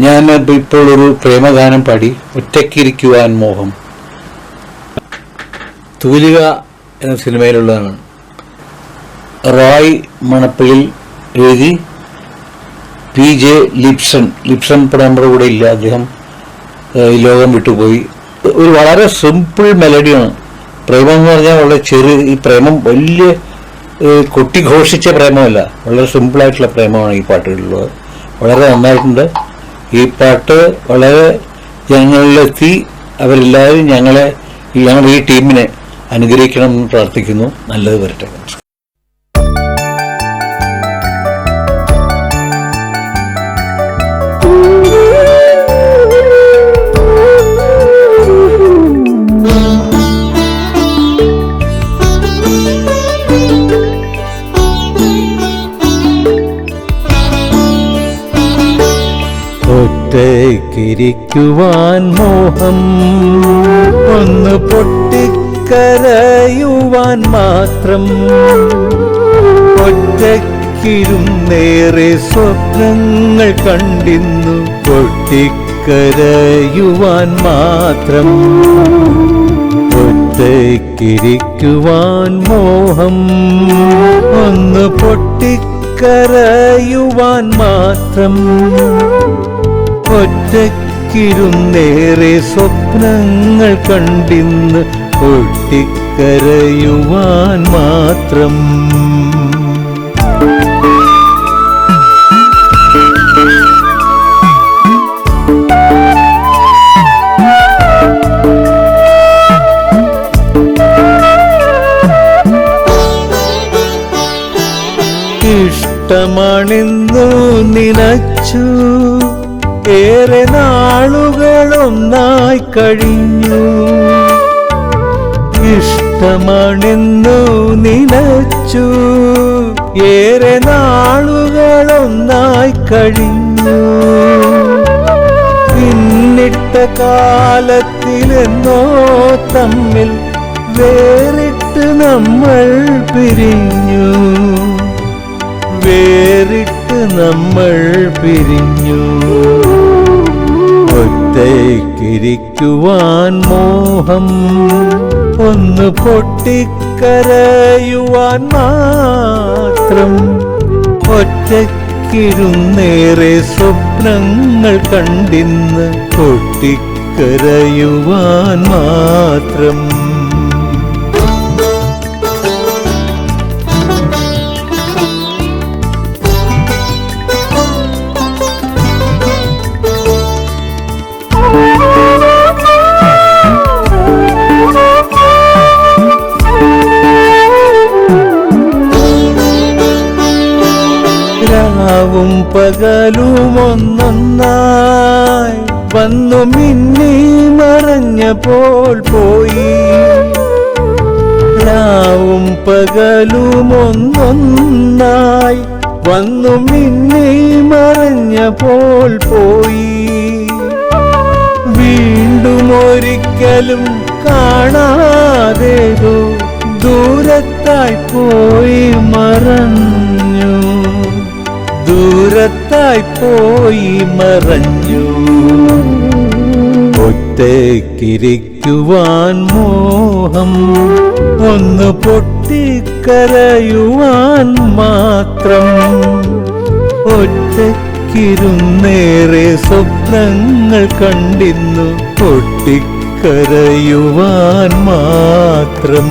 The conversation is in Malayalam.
ഞാൻ ഇപ്പോൾ ഒരു പ്രേമഗാനം പാടി ഒറ്റയ്ക്കിരിക്കുവാൻ മോഹം. തൂലിക എന്ന സിനിമയിലുള്ളതാണ്. റോയ് മണപ്പയിൽ എഴുതി പി ജെ ലിപ്സൺ. ലിപ്സൺ ഇപ്പോൾ കൂടെ ഇല്ല. അദ്ദേഹം ഈ ലോകം വിട്ടുപോയി. ഒരു വളരെ സിമ്പിൾ മെലഡിയാണ്. പ്രേമം എന്ന് പറഞ്ഞാൽ വളരെ ചെറു ഈ പ്രേമം വലിയ കൊട്ടിഘോഷിച്ച പ്രേമമല്ല. വളരെ സിമ്പിളായിട്ടുള്ള പ്രേമമാണ് ഈ പാട്ടുകളിലുള്ളത്. വളരെ നന്നായിട്ടുണ്ട്. ഈ പാട്ട് വളരെ ജനങ്ങളിലെത്തി അവരെല്ലാവരും ഞങ്ങളെ ഞങ്ങളുടെ ഈ ടീമിനെ അനുഗ്രഹിക്കണം എന്ന് പ്രാർത്ഥിക്കുന്നു. നല്ലത് വരട്ടെ. ഒറ്റയ്ക്കിരിക്കുവാൻ മോഹം. ഒന്ന് പൊട്ടിക്കരയുവാൻ മാത്രം. ഒറ്റക്കിരുന്നേറെ സ്വപ്നങ്ങൾ കണ്ടിന്നു. പൊട്ടിക്കരയുവാൻ മാത്രം. ഒറ്റക്കിരിക്കുവാൻ മോഹം. ഒന്ന് പൊട്ടിക്കരയുവാൻ മാത്രം. ഒറ്റയ്ക്കിരുന്നേറെ സ്വപ്നങ്ങൾ കണ്ടിന്ന് പൊട്ടിക്കരയുവാൻ മാത്രം. ഇഷ്ടമാണെന്നു നിനച്ചു ഏറെ നാളുകളൊന്നായി കഴിഞ്ഞു. ഇഷ്ടമാണെന്നു നിലച്ചു. ഏറെ നാളുകളൊന്നായി കഴിഞ്ഞു. പിന്നിട്ട കാലത്തിലെന്നോ തമ്മിൽ വേറിട്ട് നമ്മൾ പിരിഞ്ഞു. വേറിട്ട് നമ്മൾ പിരിഞ്ഞു. ഒറ്റയ്ക്കിരിക്കുവാൻ മോഹം ഒന്ന് പൊട്ടിക്കരയുവാൻ മാത്രം ഒറ്റയ്ക്കിരുന്നേറെ സ്വപ്നങ്ങൾ കണ്ടിന്ന് പൊട്ടിക്കരയുവാൻ മാത്രം രാവും പകലും ഒന്നൊന്നായി വന്നു മിന്നി മറഞ്ഞപ്പോൾ പോയി. രാവും പകലും ഒന്നൊന്നായി വന്നു മിന്നി മറഞ്ഞപ്പോൾ പോയി. വീണ്ടും ഒരിക്കലും കാണാതേതോ ദൂരത്തായി പോയി മറഞ്ഞു. ഒറ്റയ്ക്കിരിക്കുവാൻ മോഹം ഒന്ന് പൊട്ടിക്കരയുവാൻ മാത്രം. ഒറ്റയ്ക്കിരുന്നേറെ സ്വപ്നങ്ങൾ കണ്ടിന്നു പൊട്ടിക്കരയുവാൻ മാത്രം.